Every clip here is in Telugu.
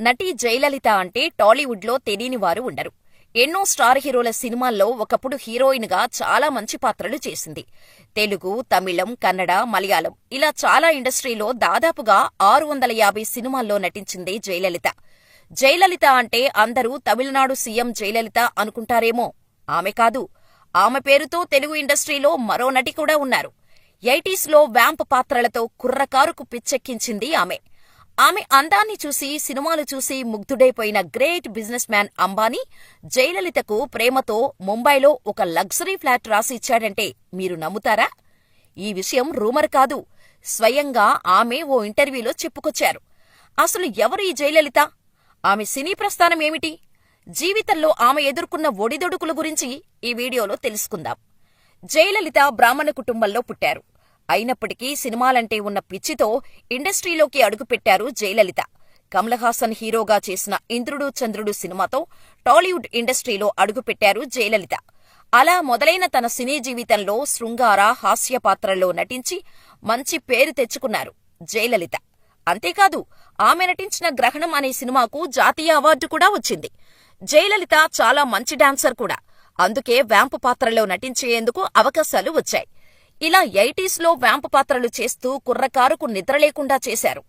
నటి జయలలిత అంటే టాలీవుడ్లో తెలియని వారు ఉండరు. ఎన్నో స్టార్ హీరోల సినిమాల్లో ఒకప్పుడు హీరోయిన్గా చాలా మంచి పాత్రలు చేసింది. తెలుగు తమిళం కన్నడ మలయాళం ఇలా చాలా ఇండస్ట్రీలో దాదాపుగా ఆరు వందల యాభై సినిమాల్లో నటించింది జయలలిత. జయలలిత అంటే అందరూ తమిళనాడు సీఎం జయలలిత అనుకుంటారేమో? ఆమె కాదు. ఆమె పేరుతో తెలుగు ఇండస్ట్రీలో మరో నటి కూడా ఉన్నారు. ఎయిటీస్లో వ్యాంప్ పాత్రలతో కుర్రకారుకు పిచ్చెక్కించింది ఆమె. ఆమె అందాన్ని చూసి సినిమాలు చూసి ముగ్ధుడైపోయిన గ్రేట్ బిజినెస్ మ్యాన్ అంబానీ జయలలితకు ప్రేమతో ముంబైలో ఒక లగ్జరీ ఫ్లాట్ రాసి ఇచ్చాడంటే మీరు నమ్ముతారా? ఈ విషయం రూమర్ కాదు. స్వయంగా ఆమె ఓ ఇంటర్వ్యూలో చెప్పుకొచ్చారు. అసలు ఎవరు ఈ జయలలిత? ఆమె సినీ ప్రస్థానం ఏమిటి? జీవితంలో ఆమె ఎదుర్కొన్న ఒడిదొడుకుల గురించి ఈ వీడియోలో తెలుసుకుందాం. జయలలిత బ్రాహ్మణ కుటుంబంలో పుట్టారు. అయినప్పటికీ సినిమాలంటే ఉన్న పిచ్చితో ఇండస్ట్రీలోకి అడుగుపెట్టారు జయలలిత. కమలహాసన్ హీరోగా చేసిన ఇంద్రుడు చంద్రుడు సినిమాతో టాలీవుడ్ ఇండస్ట్రీలో అడుగుపెట్టారు జయలలిత. అలా మొదలైన తన సినీ జీవితంలో శృంగార హాస్య పాత్రల్లో నటించి మంచి పేరు తెచ్చుకున్నారు జయలలిత. అంతేకాదు ఆమె నటించిన గ్రహణం అనే సినిమాకు జాతీయ అవార్డు కూడా వచ్చింది. జయలలిత చాలా మంచి డాన్సర్ కూడా. అందుకే వ్యాంపు పాత్రలో నటించేందుకు అవకాశాలు వచ్చాయి. ఇలా ఎయిటీస్లో వ్యాంప్ పాత్రలు చేస్తూ కుర్రకారుకు నిద్రలేకుండా చేశారు.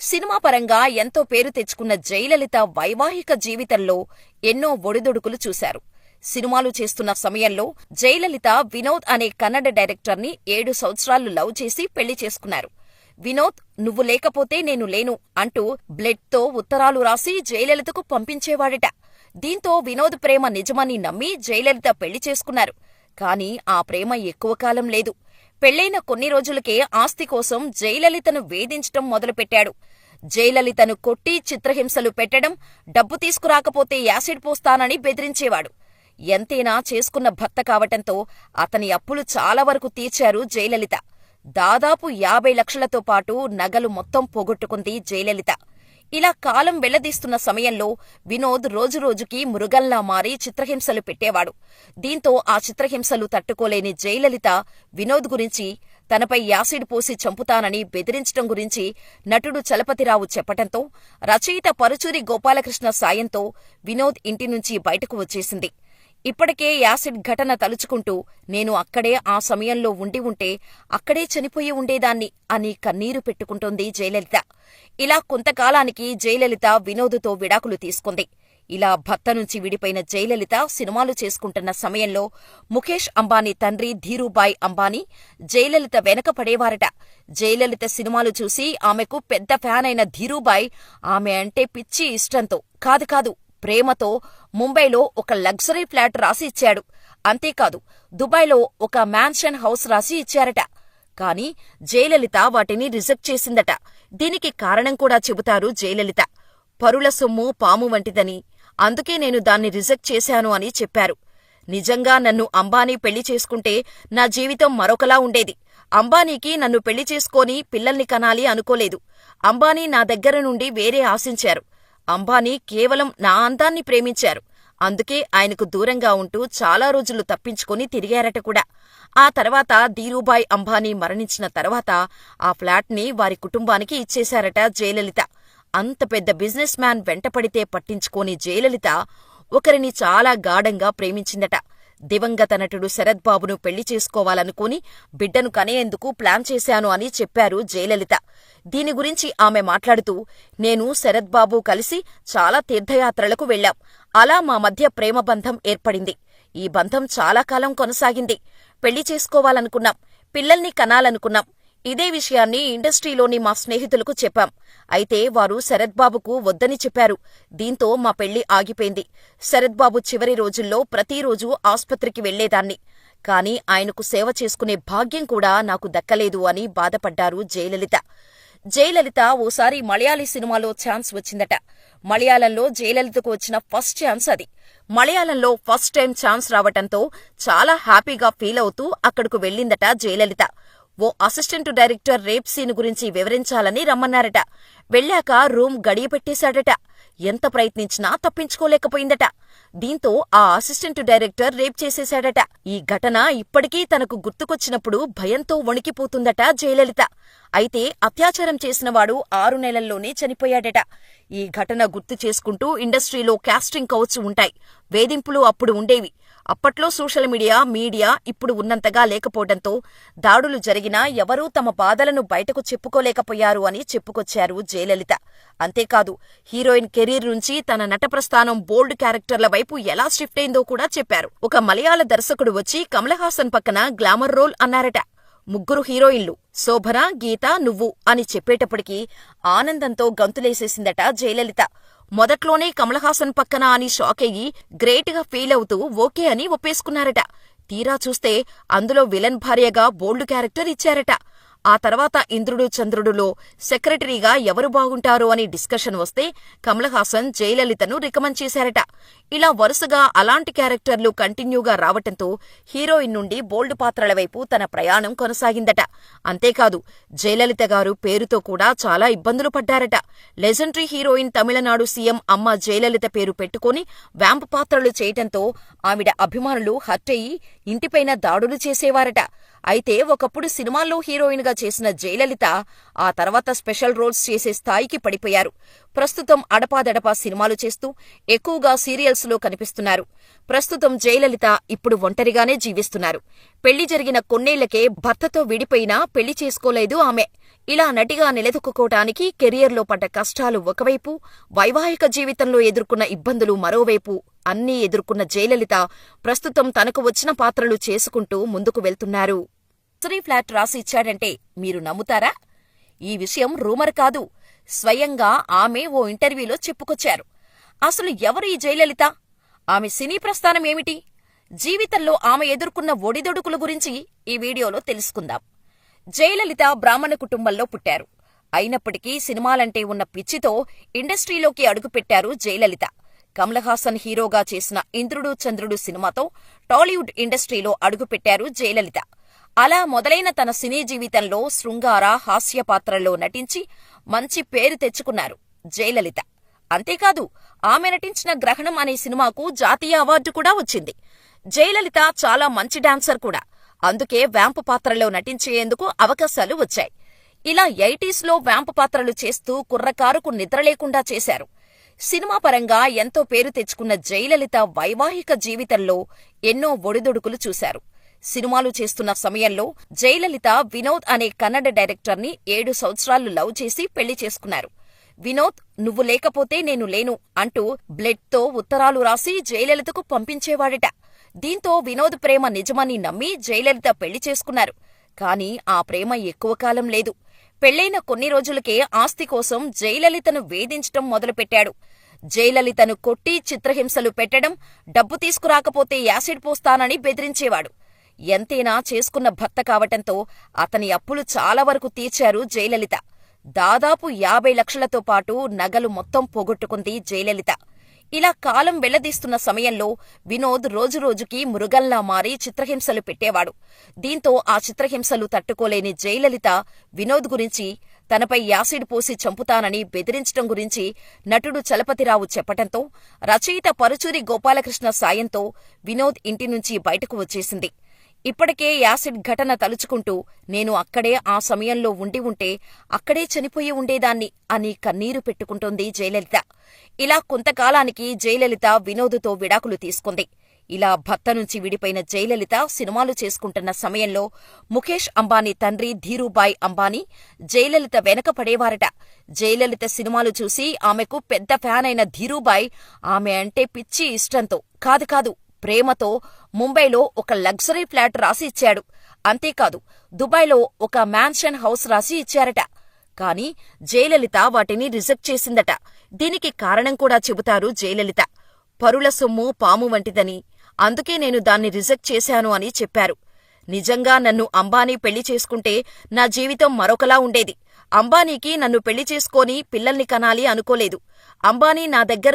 సినిమా పరంగా ఎంతో పేరు తెచ్చుకున్న జయలలిత వైవాహిక జీవితంలో ఎన్నో ఒడిదొడుకులు చూశారు. సినిమాలు చేస్తున్న సమయంలో జయలలిత వినోద్ అనే కన్నడ డైరెక్టర్ని ఏడు సంవత్సరాలు లవ్ చేసి పెళ్ళి చేసుకున్నారు. వినోద్ నువ్వు లేకపోతే నేను లేను అంటూ బ్లడ్తో ఉత్తరాలు రాసి జయలలితకు పంపించేవాడట. దీంతో వినోద్ ప్రేమ నిజమని నమ్మి జయలలిత పెళ్ళి చేసుకున్నారు. కాని ఆ ప్రేమ ఎక్కువ కాలం లేదు. పెళ్ళైన కొన్ని రోజులకే ఆస్తి కోసం జయలలితను వేధించటం మొదలుపెట్టాడు. జయలలితను కొట్టి చిత్రహింసలు పెట్టడం డబ్బు తీసుకురాకపోతే యాసిడ్ పోస్తానని బెదిరించేవాడు. ఎంతైనా చేసుకున్న భర్త కావటంతో అతని అప్పులు చాలా వరకు తీర్చారు జయలలిత. దాదాపు యాభై లక్షలతో పాటు నగలు మొత్తం పోగొట్టుకుంది జయలలిత. ఇలా కాలం వెళ్ళదీస్తున్న సమయంలో వినోద్ రోజురోజుకి మృగంలా మారి చిత్రహింసలు పెట్టేవాడు. దీంతో ఆ చిత్రహింసలు తట్టుకోలేని జయలలిత వినోద్ గురించి తనపై యాసిడ్ పోసి చంపుతానని బెదిరించటం గురించి నటుడు చలపతిరావు చెప్పటంతో రచయిత పరుచూరి గోపాలకృష్ణ సాయంతో వినోద్ ఇంటి నుంచి బయటకు వచ్చేసింది. ఇప్పటికే యాసిడ్ ఘటన తలుచుకుంటూ నేను అక్కడే ఆ సమయంలో ఉండి ఉంటే అక్కడే చనిపోయి ఉండేదాన్ని అని కన్నీరు పెట్టుకుంటోంది జయలలిత. ఇలా కొంతకాలానికి జయలలిత వినోదుతో విడాకులు తీసుకుంది. ఇలా భర్త నుంచి విడిపోయిన జయలలిత సినిమాలు చేసుకుంటున్న సమయంలో ముఖేష్ అంబానీ తండ్రి ధీరూబాయ్ అంబానీ జయలలిత వెనక పడేవారట. జయలలిత సినిమాలు చూసి ఆమెకు పెద్ద ఫ్యాన్ అయిన ధీరూబాయ్ ఆమె అంటే పిచ్చి ఇష్టంతో కాదు కాదు ప్రేమతో ముంబైలో ఒక లగ్జరీ ఫ్లాట్ రాసి ఇచ్చాడు. అంతేకాదు దుబాయ్లో ఒక మ్యాన్షన్ హౌస్ రాసి ఇచ్చారట. కాని జయలలిత వాటిని రిజెక్ట్ చేసిందట. దీనికి కారణం కూడా చెబుతారు జయలలిత. పరుల సొమ్ము పాము వంటిదని. అందుకే నేను దాన్ని రిజెక్ట్ చేశాను అని చెప్పారు. నిజంగా నన్ను అంబానీ పెళ్ళి చేసుకుంటే నా జీవితం మరొకలా ఉండేది. అంబానీకి నన్ను పెళ్ళి చేసుకొని పిల్లల్ని కనాలి అనుకోలేదు. అంబానీ నా దగ్గర నుండి వేరే ఆశించారు. అంబానీ కేవలం నా అందాన్ని ప్రేమించారు. అందుకే ఆయనకు దూరంగా ఉంటూ చాలా రోజులు తప్పించుకుని తిరిగారట కూడా. ఆ తర్వాత ధీరూభాయ్ అంబానీ మరణించిన తర్వాత ఆ ఫ్లాట్ని వారి కుటుంబానికి ఇచ్చేశారట జయలలిత. అంత పెద్ద బిజినెస్ మ్యాన్ వెంటపడితే పట్టించుకోని జయలలిత ఒకరిని చాలా గాఢంగా ప్రేమించిందట. దివంగత నటుడు శరత్ బాబును పెళ్ళి చేసుకోవాలనుకుని బిడ్డను కనేందుకు ప్లాన్ చేశాను అని చెప్పారు జయలలిత. దీని గురించి ఆమె మాట్లాడుతూ నేను శరద్బాబు కలిసి చాలా తీర్థయాత్రలకు వెళ్ళాం అలా మా మధ్య ప్రేమ బంధం ఏర్పడింది. ఈ బంధం చాలా కాలం కొనసాగింది. పెళ్ళి చేసుకోవాలనుకున్నాం. పిల్లల్ని కనాలనుకున్నాం. ఇదే విషయాన్ని ఇండస్ట్రీలోని మా స్నేహితులకు చెప్పాం. అయితే వారు శరత్బాబుకు వద్దని చెప్పారు. దీంతో మా పెళ్ళి ఆగిపోయింది. శరత్బాబు చివరి రోజుల్లో ప్రతిరోజూ ఆస్పత్రికి వెళ్ళేదాన్ని కాని ఆయనకు సేవ చేసుకునే భాగ్యం కూడా నాకు దక్కలేదు అని బాధపడ్డారు జయలలిత. జయలలిత ఓసారి మలయాళీ సినిమాలో ఛాన్స్ వచ్చిందట. మలయాళంలో జయలలితకు వచ్చిన ఫస్ట్ ఛాన్స్ అది. మలయాళంలో ఫస్ట్ టైం ఛాన్స్ రావటంతో చాలా హ్యాపీగా ఫీల్ అవుతూ అక్కడకు వెళ్ళిందట జయలలిత. ఓ అసిస్టెంట్ డైరెక్టర్ రేప్ సీన్ గురించి వివరించాలని రమ్మన్నారట. వెళ్ళాక రూమ్ గడియపెట్టేశాడట. ఎంత ప్రయత్నించినా తప్పించుకోలేకపోయిందట. దీంతో ఆ అసిస్టెంట్ డైరెక్టర్ రేప్ చేసేశాడట. ఈ ఘటన ఇప్పటికీ తనకు గుర్తుకొచ్చినప్పుడు భయంతో వణికిపోతుందట జయలలిత. అయితే అత్యాచారం చేసినవాడు ఆరు నెలల్లోనే చనిపోయాడట. ఈ ఘటన గుర్తు చేసుకుంటూ ఇండస్ట్రీలో కాస్టింగ్ కౌచ్ ఉంటాయి. వేధింపులు అప్పుడు ఉండేవి. అప్పట్లో సోషల్ మీడియా మీడియా ఇప్పుడు ఉన్నంతగా లేకపోవడంతో దాడులు జరిగినా ఎవరూ తమ బాధలను బయటకు చెప్పుకోలేకపోయారు అని చెప్పుకొచ్చారు జయలలిత. అంతేకాదు హీరోయిన్ కెరీర్ నుంచి తన నట ప్రస్థానం బోల్డ్ క్యారెక్టర్ల వైపు ఎలా షిఫ్ట్ అయిందో కూడా చెప్పారు. ఒక మలయాళ దర్శకుడు వచ్చి కమల్ హాసన్ పక్కన గ్లామర్ రోల్ అన్నారట. ముగ్గురు హీరోయిన్లు శోభన గీత నువ్వు అని చెప్పేటప్పటికీ ఆనందంతో గంతులేసేసిందట జయలలిత. మొదట్లోనే కమలహాసన్ పక్కన అని షాక్ అయ్యి గ్రేట్గా ఫీల్ అవుతూ ఓకే అని ఒప్పేసుకున్నారట. తీరా చూస్తే అందులో విలన్ భార్యగా బోల్డ్ క్యారెక్టర్ ఇచ్చారట. ఆ తర్వాత ఇంద్రుడు చంద్రుడులో సెక్రటరీగా ఎవరు బాగుంటారో అని డిస్కషన్ వస్తే కమలహాసన్ జయలలితను రికమెండ్ చేశారట. ఇలా వరుసగా అలాంటి క్యారెక్టర్లు కంటిన్యూగా రావటంతో హీరోయిన్ నుండి బోల్డ్ పాత్రల వైపు తన ప్రయాణం కొనసాగిందట. అంతేకాదు జయలలిత గారు పేరుతో కూడా చాలా ఇబ్బందులు పడ్డారట. Legendary heroine Tamil Nadu CM Amma Jayalalithaa పేరు పెట్టుకుని వ్యాంప్ పాత్రలు చేయటంతో ఆవిడ అభిమానులు హర్ట్ అయ్యి ఇంటిపైన దాడులు చేసేవారట. అయితే ఒకప్పుడు సినిమాల్లో హీరోయిన్గా చేసిన జయలలిత ఆ తర్వాత స్పెషల్ రోల్స్ చేసే స్థాయికి పడిపోయారు. ప్రస్తుతం అడపాదడపా సినిమాలు చేస్తూ ఎక్కువగా సీరియల్స్లో కనిపిస్తున్నారు. ప్రస్తుతం జయలలిత ఇప్పుడు ఒంటరిగానే జీవిస్తున్నారు. పెళ్ళి జరిగిన కొన్నేళ్ళకే భర్తతో విడిపోయినా పెళ్ళి చేసుకోలేదు ఆమె. ఇలా నటిగా నిలదొక్కుకోవటానికి కెరియర్లో పడ్డ కష్టాలు ఒకవైపు వైవాహిక జీవితంలో ఎదుర్కొన్న ఇబ్బందులు మరోవైపు అన్నీ ఎదుర్కొన్న జయలలిత ప్రస్తుతం తనకు వచ్చిన పాత్రలు చేసుకుంటూ ముందుకు వెళ్తున్నారు. శ్రీ ఫ్లాట్ రాసి ఇచ్చాడంటే మీరు నమ్ముతారా? ఈ విషయం రూమర్ కాదు. స్వయంగా ఆమె ఓ ఇంటర్వ్యూలో చెప్పుకొచ్చారు. అసలు ఎవరు ఈ జయలలిత? ఆమె సినీ ప్రస్థానం ఏమిటి? జీవితంలో ఆమె ఎదుర్కొన్న ఒడిదొడుకుల గురించి ఈ వీడియోలో తెలుసుకుందాం. జయలలిత బ్రాహ్మణ కుటుంబంలో పుట్టారు. అయినప్పటికీ సినిమాలంటే ఉన్న పిచ్చితో ఇండస్ట్రీలోకి అడుగుపెట్టారు జయలలిత. కమల్ హాసన్ హీరోగా చేసిన ఇంద్రుడు చంద్రుడు సినిమాతో టాలీవుడ్ ఇండస్ట్రీలో అడుగుపెట్టారు జయలలిత. అలా మొదలైన తన సినీ జీవితంలో శృంగార హాస్య పాత్రల్లో నటించి మంచి పేరు తెచ్చుకున్నారు జయలలిత. అంతేకాదు ఆమె నటించిన గ్రహణం అనే సినిమాకు జాతీయ అవార్డు కూడా వచ్చింది. జయలలిత చాలా మంచి డాన్సర్ కూడా. అందుకే వ్యాంపు పాత్రలో నటించేందుకు అవకాశాలు వచ్చాయి. ఇలా ఎయిటీస్లో వ్యాంపు పాత్రలు చేస్తూ కుర్రకారుకు నిద్రలేకుండా చేశారు. సినిమా పరంగా ఎంతో పేరు తెచ్చుకున్న జయలలిత వైవాహిక జీవితంలో ఎన్నో ఒడిదొడుకులు చూశారు. సినిమాలు చేస్తున్న సమయంలో జయలలిత వినోద్ అనే కన్నడ డైరెక్టర్ని ఏడు సంవత్సరాలు లవ్ చేసి పెళ్ళి చేసుకున్నారు. వినోద్ నువ్వు లేకపోతే నేను లేను అంటూ బ్లడ్తో ఉత్తరాలు రాసి జయలలితకు పంపించేవాడట. దీంతో వినోద్ ప్రేమ నిజమని నమ్మి జయలలిత పెళ్ళి చేసుకున్నారు. కాని ఆ ప్రేమ ఎక్కువ కాలం లేదు. పెళ్ళైన కొన్ని రోజులకే ఆస్తి కోసం జయలలితను వేధించటం మొదలుపెట్టాడు. జయలలితను కొట్టి చిత్రహింసలు పెట్టడం డబ్బు తీసుకురాకపోతే యాసిడ్ పోస్తానని బెదిరించేవాడు. ఎంతైనా చేసుకున్న భర్త కావటంతో అతని అప్పులు చాలా వరకు తీర్చారు జయలలిత. దాదాపు యాభై లక్షలతో పాటు నగలు మొత్తం పోగొట్టుకుంది జయలలిత. ఇలా కాలం వెళ్ళదీస్తున్న సమయంలో వినోద్ రోజురోజుకి మృగల్లా మారి చిత్రహింసలు పెట్టేవాడు. దీంతో ఆ చిత్రహింసలు తట్టుకోలేని జయలలిత వినోద్ గురించి తనపై యాసిడ్ పోసి చంపుతానని బెదిరించటం గురించి నటుడు చలపతిరావు చెప్పటంతో రచయిత పరుచూరి గోపాలకృష్ణ సాయంతో వినోద్ ఇంటి నుంచి బయటకు వచ్చేసింది. ఇప్పటికే యాసిడ్ ఘటన తలుచుకుంటూ నేను అక్కడే ఆ సమయంలో ఉండి ఉంటే అక్కడే చనిపోయి ఉండేదాన్ని అని కన్నీరు పెట్టుకుంటోంది జయలలిత. ఇలా కొంతకాలానికి జయలలిత వినోదుతో విడాకులు తీసుకుంది. ఇలా భర్త నుంచి విడిపోయిన జయలలిత సినిమాలు చేసుకుంటున్న సమయంలో ముఖేష్ అంబానీ తండ్రి ధీరూబాయ్ అంబానీ జయలలిత వెనక పడేవారట. జయలలిత సినిమాలు చూసి ఆమెకు పెద్ద ఫ్యాన్ అయిన ధీరూబాయ్ ఆమె అంటే పిచ్చి ఇష్టంతో కాదు కాదు ప్రేమతో ముంబైలో ఒక లగ్జరీ ఫ్లాట్ రాసి ఇచ్చాడు. అంతేకాదు దుబాయ్లో ఒక మ్యాన్షన్ హౌస్ రాసి ఇచ్చారట. కాని జయలలిత వాటిని రిజెక్ట్ చేసిందట. దీనికి కారణం కూడా చెబుతారు జయలలిత. పరుల సొమ్ము పాము వంటిదని. అందుకే నేను దాన్ని రిజెక్ట్ చేశాను అని చెప్పారు. నిజంగా నన్ను అంబానీ పెళ్ళి చేసుకుంటే నా జీవితం మరొకలా ఉండేది. అంబానీకి నన్ను పెళ్ళి చేసుకొని పిల్లల్ని కనాలి అనుకోలేదు. అంబానీ నా దగ్గర